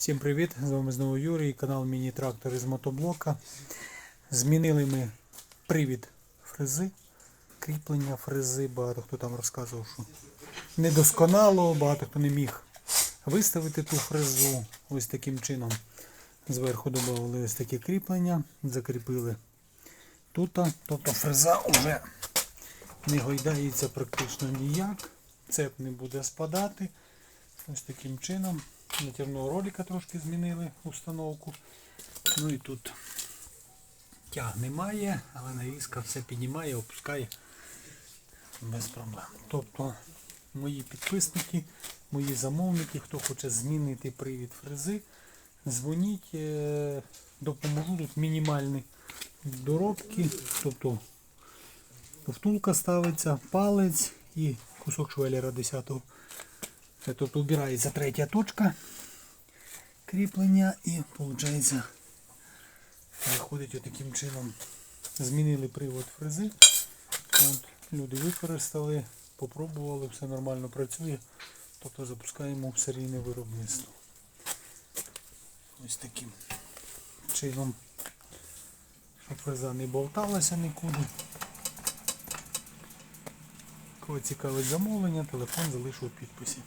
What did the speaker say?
Всім привіт! З вами знову Юрій, канал Міні-трактор із мотоблока. Змінили ми привід фрези, кріплення фрези. Багато хто там розказував, що недосконало, багато хто не міг виставити ту фрезу ось таким чином. Зверху додали ось таке кріплення, закріпили тут. Тобто фреза вже не гойдається практично ніяк. Цеп не буде спадати. Ось таким чином. Натяжного ролика трошки змінили установку. Ну і тут тяг немає, але навіска все піднімає, опускає без проблем. Тобто мої підписники, мої замовники, хто хоче змінити привід фрези, дзвоніть, е, допоможу тут мінімальні доробки. Тобто втулка ставиться, палець і кусок швеллера 10-го. Це тут убирається третя точка кріплення і виходить виходить отаким чином. Змінили привод фрези. От, люди використали, попробували, все нормально працює. Тобто запускаємо в серійне виробництво. Ось таким чином, щоб фреза не болталася нікуди. Кого цікавить замовлення, телефон залишу у підписі.